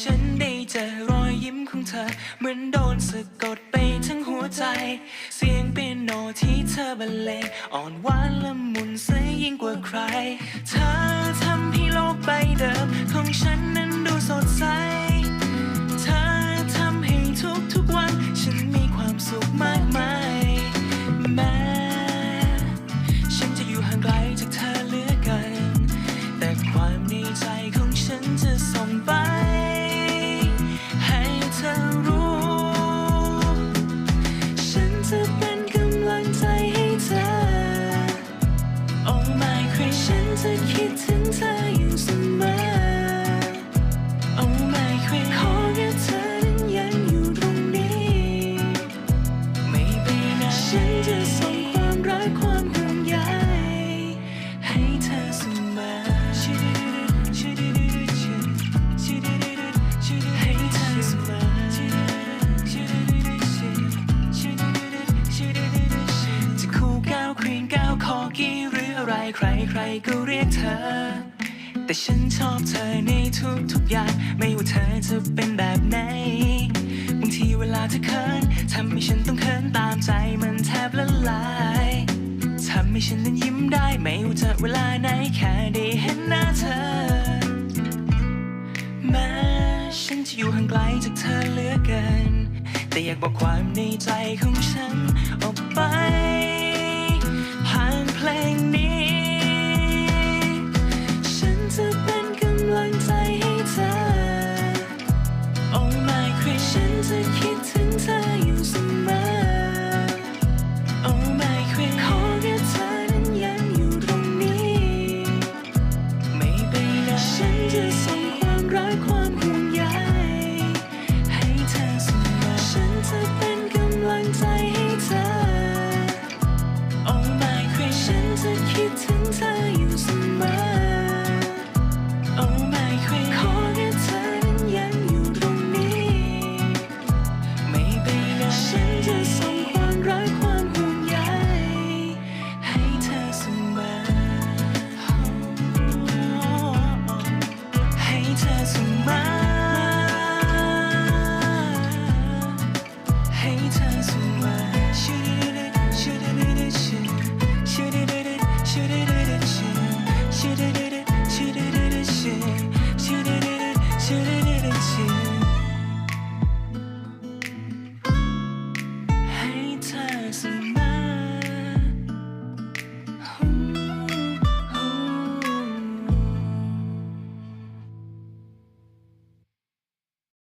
ฉันได้เจอรอยยิ้มของเธอ เหมือนโดนสะกดไปทั้งหัวใจ เสียงเปียโนที่เธอบรรเลงอ่อนหวานละมุนเสยยิ่งกว่าใคร เธอทำให้โลกใบเดิม อกี้หรืออะไรใครใครก็เรียกเธอ แต่ฉันชอบเธอในทุกทุกอย่าง ไม่ว่าเธอจะเป็นแบบไหน บางทีเวลาเธอเขินทำให้ฉันต้องเขินตามใจมันแทบละลายทำให้ฉันนั้นยิ้มได้ไม่ว่าจะเวลาไหนแค่ได้เห็นหน้าเธอ แม้ฉันจะอยู่ห่างไกลจากเธอเหลือเกิน แต่อยากบอกความในใจของฉันออกไป จะคิดถึงเธออยู่เสมอ Oh my queen ขอแค่เธอนั้นยังอยู่ตรงนี้ ไม่ไปไหนฉันจะส่งความรักความห่วงใยให้เธอเสมอ ฉันจะเป็นกำลังใจให้เธอ Oh my queen ฉันจะคิดถึงเธอ